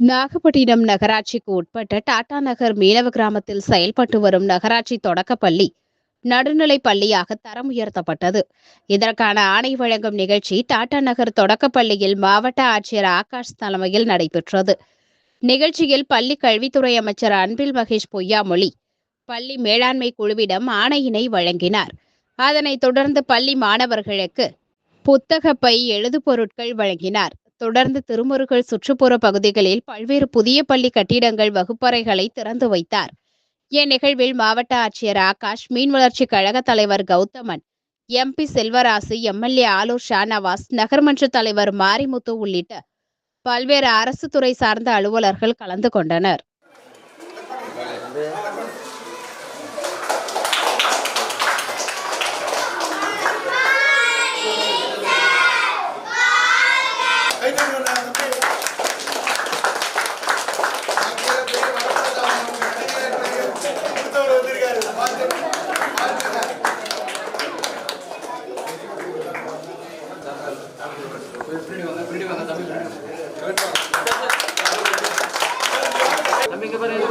நாகப்பட்டினம் நகராட்சிக்கு உட்பட்ட டாடா நகர் மீனவ கிராமத்தில் செயல்பட்டு வரும் நகராட்சி தொடக்கப்பள்ளி நடுநிலைப் பள்ளியாக தரம் உயர்த்தப்பட்டது. இதற்கான ஆணை வழங்கும் நிகழ்ச்சி டாடா நகர் தொடக்கப்பள்ளியில் மாவட்ட ஆட்சியர் ஆகாஷ் தலைமையில் நடைபெற்றது. நிகழ்ச்சியில் பள்ளி கல்வித்துறை அமைச்சர் அன்பில் மகேஷ் பொய்யாமொழி பள்ளி மேலாண்மை குழுவிடம் ஆணையினை வழங்கினார். அதனைத் தொடர்ந்து பள்ளி மாணவர்களுக்கு புத்தகப்பை எழுது பொருட்கள் வழங்கினார். தொடர்ந்து திருமுருகல் சுற்றுப்புற பகுதிகளில் பல்வேறு புதிய பள்ளி கட்டிடங்கள் வகுப்பறைகளை திறந்து வைத்தார். இந்நிகழ்வில் மாவட்ட ஆட்சியர் ஆகாஷ் மீன் வளர்ச்சி கழக தலைவர் கௌதமன் எம்பி செல்வராசு எம்எல்ஏ ஆலூர் ஷானவாஸ் நகர்மன்ற தலைவர் மாரிமுத்து உள்ளிட்ட பல்வேறு அரசு துறை சார்ந்த அலுவலர்கள் கலந்து கொண்டனர். தம்பி இங்க பாரு இங்க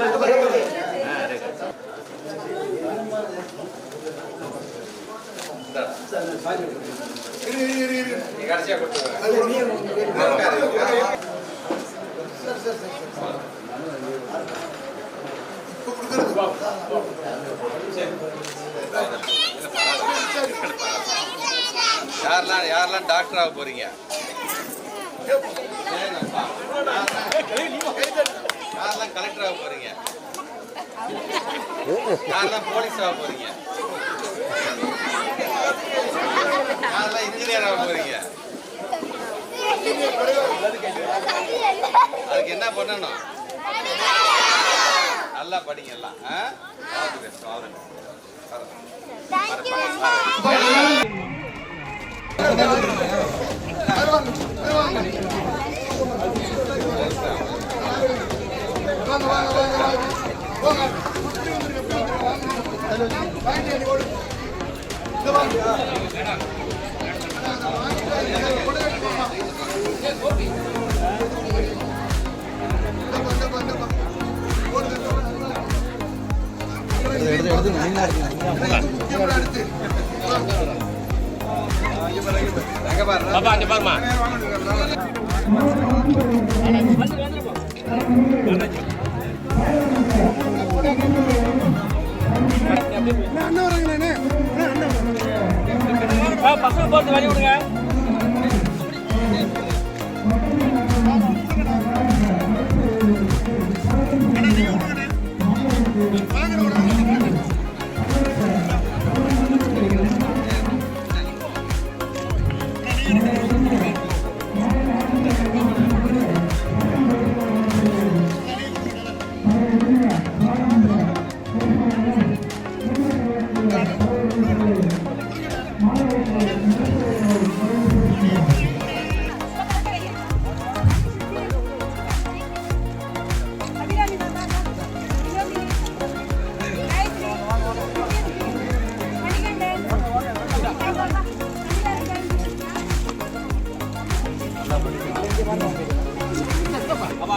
யாரெல்லாம் யாரெல்லாம் டாக்டர் ஆக போறீங்க? யாரெல்லாம் கலெக்டர் ஆக போறீங்க. யாரெல்லாம் போலீஸ் ஆக போறீங்க. யாரெல்லாம் இன்ஜினியர் ஆக போறீங்க. அதுக்கு என்ன பண்ணணும்? நல்லா படிங்க எல்லாம் வாங்க வாங்க வாங்க வாங்க வாங்க all the best. எங்க வாங்க வாங்க அங்க பாருமா பசங்க வாங்க வழி விடுங்க பாப்பா அங்க பாருங்க வாங்கிட்டு வாங்க மேடம் இங்க பாரு கேமரா பாரு மாணவர்கள் கலைஞரால்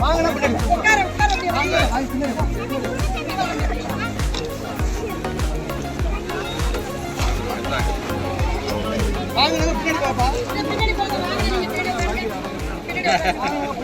வாங்கினா பின்னாடி வாங்க. ああ。